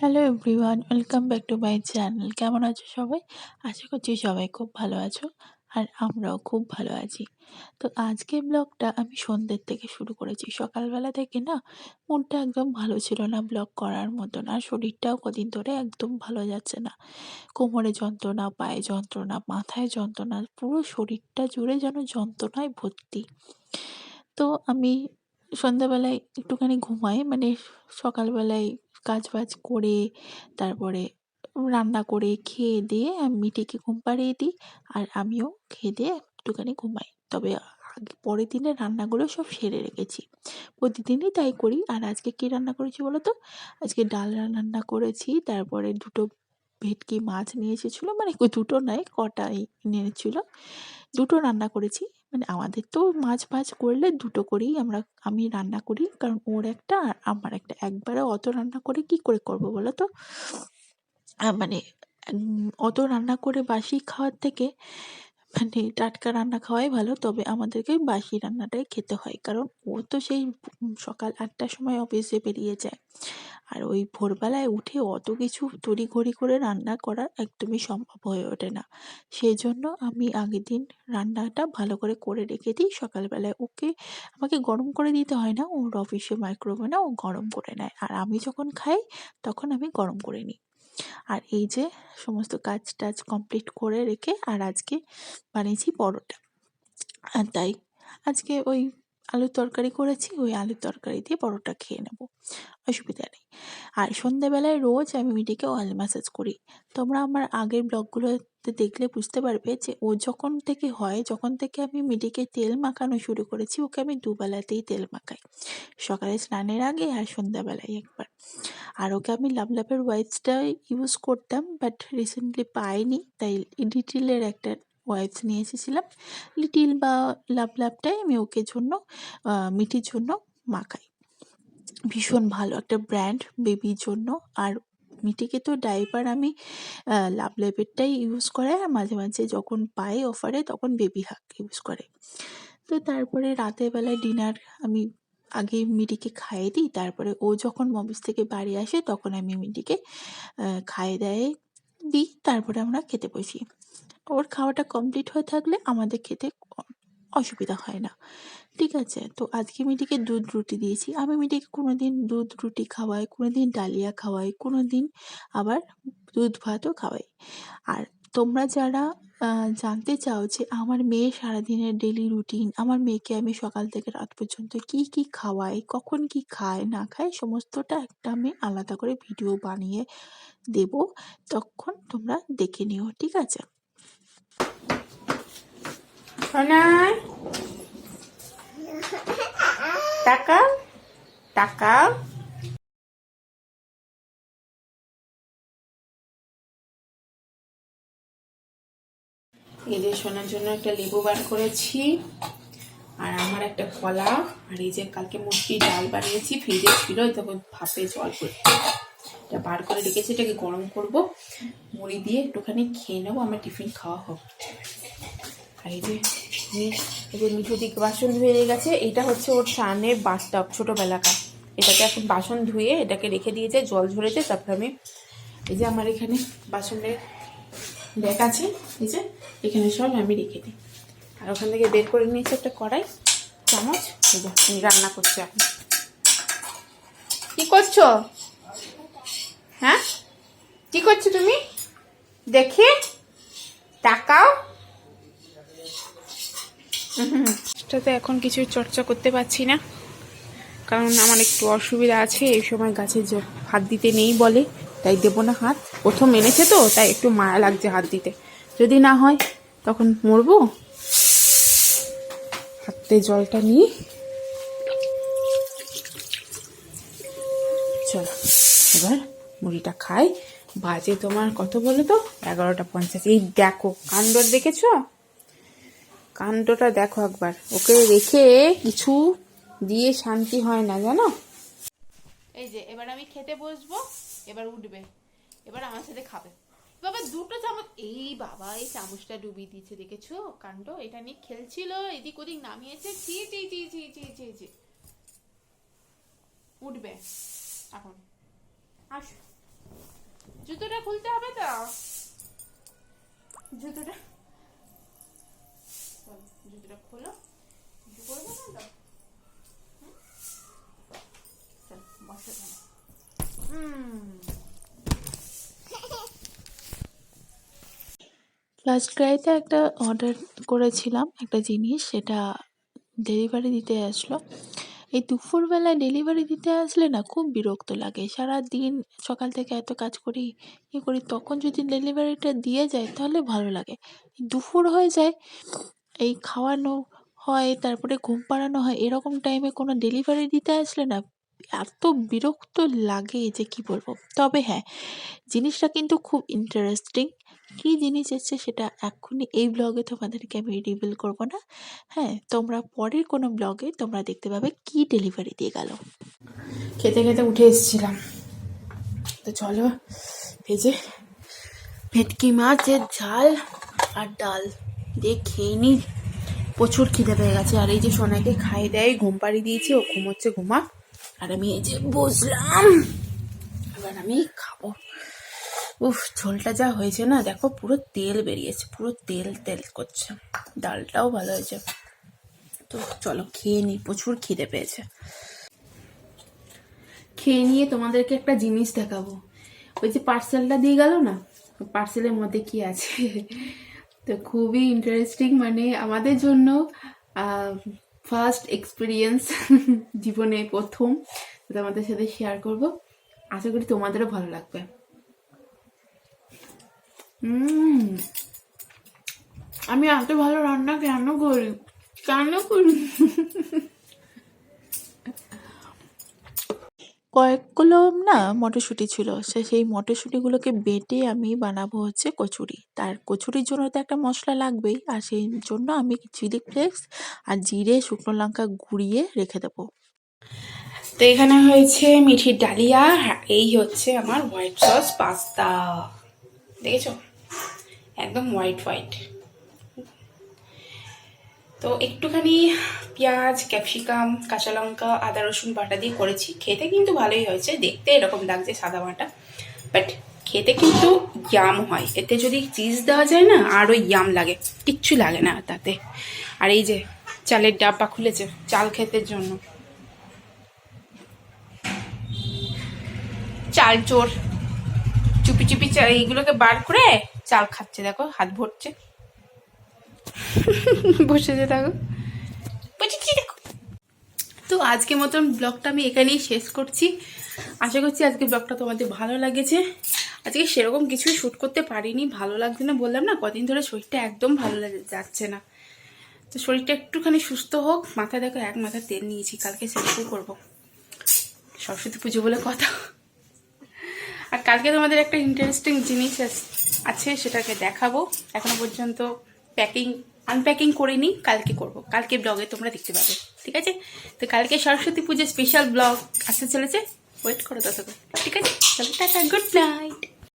Hello everyone welcome back to my channel কেমন আছো সবাই? আশা করছি সবাই খুব ভালো আছো আর আমরাও খুব ভালো আছি। তো আজকে ব্লগটা আমি সন্ধ্যের থেকে শুরু করেছি। সকালবেলা থেকে না, মনটা একদম ভালো ছিল না ব্লগ করার মতন। আর শরীরটাও কদিন ধরে একদম ভালো যাচ্ছে না। কোমরে যন্ত্রণা, পায়ে যন্ত্রণা, মাথায় যন্ত্রণা, পুরো শরীরটা জুড়ে যেন যন্ত্রণায় ভর্তি। তো আমি সন্ধ্যাবেলায় একটুখানি ঘুমাই মানে সকালবেলায় কাজ বাজ করে, তারপরে রান্না করে খেয়ে দিয়ে আমি মিটিকে ঘুম পাড়িয়ে দিই আর আমিও খেয়ে দিয়ে একটুখানি ঘুমাই। তবে আগে পরের দিনের রান্নাগুলো সব সেরে রেখেছি। প্রতিদিনই তাই করি। আর আজকে কী রান্না করেছি বলো তো? আজকে ডাল রান্না করেছি, তারপরে দুটো ভেটকি, মাছ নিয়ে এসেছিল। মানে দুটো নয় কটাই এনেছিল। দুটো রান্না করেছি। মানে আমাদের তো মাছ ভাজ করলে দুটো করেই আমরা, আমি রান্না করি। কারণ ওর একটা আর আমার একটা। একবারে অত রান্না করে কি করে করব বলো তো? মানে অত রান্না করে বাসি খাওয়ার থেকে মানে টাটকা রান্না খাওয়াই ভালো। তবে আমাদেরকে বাসি রান্নাটাই খেতে হয়। কারণ ও তো সেই সকাল আটটার সময় অফিসে বেরিয়ে যায়। আর ওই ভোরবেলায় উঠে অত কিছু তড়িঘড়ি করে রান্না করা একদমই সম্ভব হয়ে ওঠে না। সেই জন্য আমি আগের দিন রান্নাটা ভালো করে করে রেখে দিই। সকালবেলায় ওকে আমাকে গরম করে দিতে হয় না, ওর অফিসে মাইক্রোওভেনে ও গরম করে নেয়। আর আমি যখন খাই, তখন আমি গরম করে নিই। আর এই যে সমস্ত কাজ টাজ কমপ্লিট করে রেখে আর আজকে বানিয়েছি পরোটা। আর তাই আজকে ওই আলুর তরকারি করেছি, ওই আলুর তরকারি দিয়ে পরোটা খেয়ে নেব। অসুবিধা নেই। আর সন্ধেবেলায় রোজ আমি মিটিকে অয়েল ম্যাসাজ করি। তোমরা আমার আগের ব্লগগুলোতে দেখলে বুঝতে পারবে যে ও যখন থেকে হয়, যখন থেকে আমি মিটিকে তেল মাখানো শুরু করেছি, ওকে আমি দুবেলাতেই তেল মাখাই। সকালে স্নানের আগে আর সন্ধ্যাবেলায় একবার। আর ওকে আমি লাভলাভের ওয়াইপসটা ইউজ করতাম বাট রিসেন্টলি পাইনি, তাই লিটিলের একটা ওয়াইপস নিয়ে এসেছিলাম। লিটিল বা লাভ লাভটাই আমি ওকে জন্য মিটির জন্য মাখাই। ভীষণ ভালো একটা ব্র্যান্ড বেবির জন্য। আর মিটিকে তো ডাইপার আমি লাভ লেভেরটাই ইউজ করে আর মাঝে মাঝে যখন পাই অফারে তখন বেবি হাক ইউজ করে। তো তারপরে রাতের বেলায় ডিনার আমি আগে মিটিকে খাইয়ে দিই। তারপরে ও যখন অফিস থেকে বাড়ি আসে, তখন আমি মিটিকে খাইয়ে দেয়, দিই। তারপরে আমরা খেতে বসি। ওর খাওয়াটা কমপ্লিট হয়ে থাকলে আমাদের খেতে অসুবিধা হয় না। ঠিক আছে? তো আজকে মিটিকে দুধ রুটি দিয়েছি। আমি মিটিকে কোনো দিন দুধ রুটি খাওয়াই কোনো দিন ডালিয়া খাওয়াই কোনো দিন আবার দুধ ভাতও খাওয়াই। আর তোমরা যারা জানতে চাও যে আমার মেয়ে সারাদিনের ডেলি রুটিন আমার মেয়েকে আমি সকাল থেকে রাত পর্যন্ত কি কি খাওয়াই, কখন কি খায়, না খায়, সমস্তটা একটা আমি আলাদা করে ভিডিও বানিয়ে দেব। তখন তোমরা দেখে নিও, ঠিক আছে? সোনাই টাকা টাকা এই যে সোনার জন্য একটা লেবু বার করেছি, আর আমার একটা কলা, আর এই যে কালকে মুসি ডাল বানিয়েছি, ফ্রিজে ছিল তখন ভাপে জল করে এটা বার করে রেখেছি, এটাকে গরম করব, মুড়ি দিয়ে একটুখানি খেয়ে নেব, আমার টিফিন খাওয়া হোক আর এই যে যে মিঠু দিক বাসন ধুয়ে গেছে, এটা হচ্ছে ওর চানের বাথটাব ছোটোবেলাকার। এটাকে এখন বাসন ধুয়ে এটাকে রেখে দিয়েছে, জল ঝরেছে, তারপরে আমি এই যে আমার এখানে বাসনের ব্যাগ আছে, এই যে এখানে সব আমি রেখে দিই। আর ওখান থেকে বের করে নিয়েছি একটা কড়াই, চামচ, এই যে আমি রান্না করছি এখন। কি করছ? হ্যাঁ? কি করছ তুমি? দেখে তাকাও। সেটাতে এখন কিছু চর্চা করতে পারছি না। কারণ আমার একটু অসুবিধা আছে, এই সময় গাছে হাত দিতে নেই বলে, তাই দেবো না হাত। প্রথম এনেছে তো, তাই একটু মায়া লাগছে হাত দিতে। যদি না হয়, তখন মরবো। হাতে জলটা নিয়ে। চলো, এবার মুড়িটা খাই। বাজে তোমার কত বলো তো? এগারোটা পঞ্চাশ। এই দেখো, কান্দর দেখেছ? কাণ্ডটা দেখো একবার। ওকে রেখে কিছু দিয়ে শান্তি হয় না জানো? এই যে এবার আমি খেতে বসবো এবার উঠবে। এবার আমার সাথে খাবে। বাবা দুটো চামচ এই বাবা এই চামচটা ডুবিয়ে দিয়েছে দেখেছ? কাণ্ড এটা নিয়ে খেলছিল এদিক ওদিক নামিয়েছে চি চি চি চি চি চি চি উঠবে। এখন। আস। জুতোটা খুলতে হবে তো? জুতোটা জুতোটা খোলো। কিছু না তো? চল, বসো ক্রাইতে একটা অর্ডার করেছিলাম একটা জিনিস সেটা ডেলিভারি দিতে আসলো। এই দুপুরবেলায় ডেলিভারি দিতে আসলে না খুব বিরক্ত লাগে। সারা দিন সকাল থেকে এত কাজ করি ই করি তখন যদি ডেলিভারিটা দিয়ে যায় তাহলে ভালো লাগে। দুপুর হয়ে যায় এই খাওয়ানো হয়, তারপরে ঘুম পাড়ানো হয়, এরকম টাইমে কোনো ডেলিভারি দিতে আসলে না, এত বিরক্ত লাগে যে কি বলব। তবে হ্যাঁ জিনিসটা কিন্তু খুব ইন্টারেস্টিং কী জিনিস এসছে সেটা এক্ষুনি এই ব্লগে তোমাদেরকে আমি রিভিল করব না। হ্যাঁ তোমরা পরের কোনো ব্লগে তোমরা দেখতে পাবে কি ডেলিভারি দিয়ে গেল। খেতে খেতে উঠে এসেছিলাম। তো চলো যে ভেটকি মাছের ঝাল আর ডাল। দিয়ে খেয়ে নি প্রচুর খিদে পেয়ে গেছে। আর এই যে সোনাকে খাই দেয়, ঘুম পাড়ি দিয়েছি, ও ঘুমোচ্ছে ঘুমা আর আমি এই যে বসলাম। এবার আমি খাব। উফ, ঝোলটা যা হয়েছে না, দেখো পুরো তেল বেরিয়েছে, পুরো তেল তেল করছে। ডালটাও ভালো হয়েছে। তো চলো, খেয়ে নিই, প্রচুর খিদে পেয়েছে। খেয়ে নিয়ে তোমাদেরকে একটা জিনিস দেখাবো। ওই যে পার্সেলটা দিয়ে গেল না পার্সেলের মধ্যে কি আছে? তো খুবই ইন্টারেস্টিং মানে আমাদের জন্য ফার্স্ট এক্সপিরিয়েন্স জীবনে প্রথম তোমাদের সাথে শেয়ার করব। আশা করি তোমাদেরও ভালো লাগবে। আমি এত ভালো রান্না কেন করি? কেন করি? কয়েকগুলো না মটরশুঁটি ছিল। সে সেই মটরশুঁটিগুলোকে বেটে আমি বানাবো হচ্ছে কচুরি। তার কচুরির জন্য তো একটা মশলা লাগবেই। আর সেই জন্য আমি চিলি ফ্লেক্স আর জিরে, শুকনো লঙ্কা গুঁড়িয়ে রেখে দেবো। তো এখানে হয়েছে মিঠির ডালিয়া এই হচ্ছে আমার হোয়াইট সস পাস্তা। দেখেছ? একদম হোয়াইট হোয়াইট। তো একটুখানি পেঁয়াজ, ক্যাপসিকাম, কাঁচা লঙ্কা, আদা, রসুন বাটা দিয়ে করেছি। খেতে কিন্তু ভালোই হয়েছে। দেখতে এরকম লাগছে সাদা বাটা। বাট খেতে কিন্তু ইয়াম হয়। এতে যদি চিজ দেওয়া যায় না, আরও ইয়াম লাগে। কিচ্ছু লাগে না তাতে। আর এই যে চালের ডাব্বা খুলেছে চাল খেতের জন্য। চাল চোর। চুপি চুপি এইগুলোকে বার করে চাল খাচ্ছে। দেখো, হাত ভরছে। দেখো বুঝেছি দেখো তো আজকে মতন ব্লগটা আমি এখানেই শেষ করছি। আশা করছি আজকে ব্লগটা তোমাদের ভালো লাগেছে। আজকে সেরকম কিছুই শ্যুট করতে পারিনি, ভালো লাগছে না। বললাম না, কদিন ধরে শরীরটা একদম ভালো যাচ্ছে না। তো শরীরটা একটুখানি সুস্থ হোক। মাথায় দেখো, এক মাথা তেল নিয়েছি। কালকে শ্যাম্পু করব। সরস্বতী পুজো বলে কথা। আর কালকে তোমাদের একটা ইন্টারেস্টিং জিনিস আছে সেটাকে দেখাবো। এখনও পর্যন্ত প্যাকিং আনপ্যাকিং করে নিই, কালকে করব। কালকে ব্লগে তোমরা দেখতে পাবে, ঠিক আছে? তো কালকে সরস্বতী পুজোর স্পেশাল ব্লগ আসতে চলেছে। ওয়েট করো ততক্ষণ, ঠিক আছে? Good night